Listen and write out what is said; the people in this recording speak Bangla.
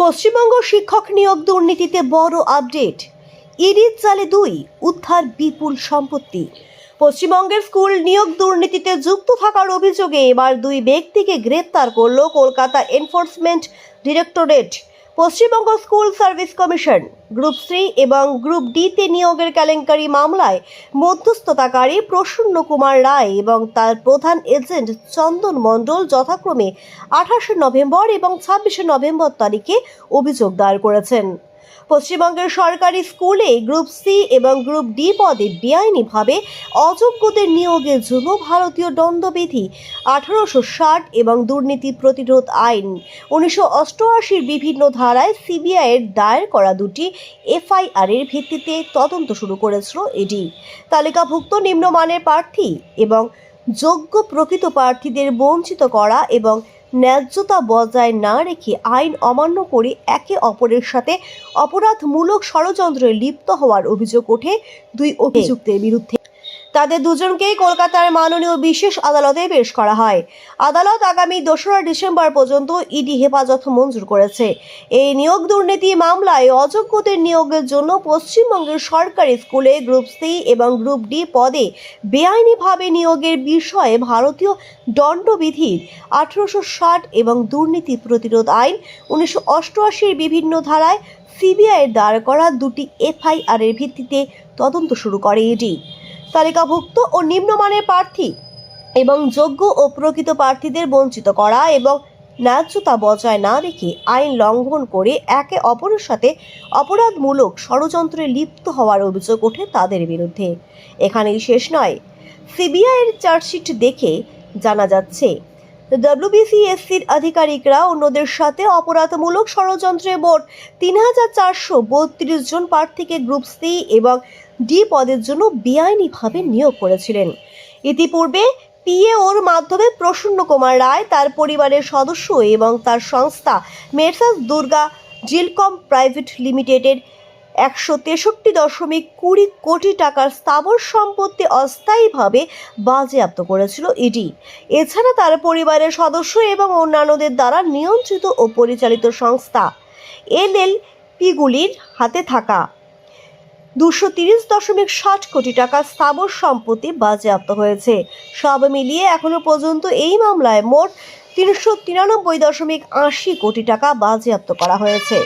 পশ্চিমবঙ্গ শিক্ষক নিয়োগ দুর্নীতিতে বড় আপডেট। ইডির জালে দুই, উদ্ধার বিপুল সম্পত্তি। পশ্চিমবঙ্গের স্কুল নিয়োগ দুর্নীতিতে যুক্ত থাকার অভিযোগে এবার দুই ব্যক্তিকে গ্রেপ্তার করল Kolkata enforcement directorate. Paschimbanga school service commission group C এবং গ্রুপ ডিতে নিয়োগের কেলেঙ্কারি মামলায় মধ্যস্থতাকারী প্রসন্ন কুমার রায় এবং তার প্রধান এজেন্ট চন্দন মণ্ডল যথাক্রমে আঠাশে নভেম্বর এবং ছাব্বিশে নভেম্বর তারিখে অভিযোগ দায়ের করেছেন। পশ্চিমবঙ্গের সরকারি স্কুলে গ্রুপ সি এবং গ্রুপ ডি পদে বেআইনিভাবে অযোগ্যদের নিয়োগে জন্য ভারতীয় দণ্ডবিধি, আঠারোশো ষাট এবং দুর্নীতি প্রতিরোধ আইন। উনিশশো অষ্টআশির বিভিন্ন ধারায় সিবিআইয়ের দায়ের করা দুটি এফআইআর এর ভিত্তিতে তদন্ত শুরু করেছিল এডি তালিকাভুক্ত নিম্নমানের প্রার্থী এবং যোগ্য প্রকৃত প্রার্থীদের বঞ্চিত করা এবং ন্যায্যতা বজায় না রেখে আইন অমান্য করে একে অপরের সাথে অপরাধমূলক ষড়যন্ত্রে লিপ্ত হওয়ার অভিযোগ ওঠে দুই অভিযুক্তের বিরুদ্ধে। তাদের দুজনকেই কলকাতার মাননীয় বিশেষ আদালতে পেশ করা হয়। আদালত আগামী দোসরা ডিসেম্বর পর্যন্ত ইডি হেফাজত মঞ্জুর করেছে। এই নিয়োগ দুর্নীতি মামলায় অযোগ্যদের নিয়োগের জন্য পশ্চিমবঙ্গের সরকারি স্কুলে গ্রুপ সি এবং গ্রুপ ডি পদে বেআইনিভাবে নিয়োগের বিষয়ে ভারতীয় দণ্ডবিধির আঠারোশো ষাট এবং দুর্নীতি প্রতিরোধ আইন, উনিশশো অষ্টআশির বিভিন্ন ধারায় সিবিআইয়ের দাঁড় করা দুটি এফআইআর এর ভিত্তিতে তদন্ত শুরু করে ইডি। তালিকাভুক্ত ও নিম্নমানের প্রার্থী এবং যোগ্য ও প্রকৃত প্রার্থীদের বঞ্চিত করা এবং ন্যায্যতা বজায় না রেখে আইন লঙ্ঘন করে একে অপরের সাথে অপরাধমূলক ষড়যন্ত্রে লিপ্ত হওয়ার অভিযোগ ওঠে তাদের বিরুদ্ধে। এখানেই শেষ নয়। সিবিআইয়ের চার্জশিট দেখে জানা যাচ্ছে ডব্লিউবিসিএসসির আধিকারিকরা অন্যদের সাথে অপরাধমূলক ষড়যন্ত্রে মোট তিন হাজার চারশো বত্রিশ জন প্রার্থীকে গ্রুপ সি এবং ডি পদের জন্য বেআইনিভাবে নিয়োগ করেছিলেন। ইতিপূর্বে পিএওর মাধ্যমে প্রসন্ন কুমার রায়, তার পরিবারের সদস্য এবং তার সংস্থা মেরসাস দুর্গা জিলকম প্রাইভেট লিমিটেডের একশো তেষট্টি দশমিক কুড়ি কোটি টাকার স্থাবর সম্পত্তি অস্থায়ীভাবে বাজেয়াপ্ত করেছিল ইডি। এছাড়া তার পরিবারের সদস্য এবং অন্যান্যদের দ্বারা নিয়ন্ত্রিত ও পরিচালিত সংস্থা এলএলপিগুলির হাতে থাকা। দুশো তিরিশ দশমিক ষাট কোটি টাকা স্থাবর সম্পত্তি বাজেয়াপ্ত হয়েছে। সব মিলিয়ে এখনও পর্যন্ত এই মামলায় মোট তিনশো তিরানব্বই দশমিক আশি কোটি টাকা বাজেয়াপ্ত করা হয়েছে।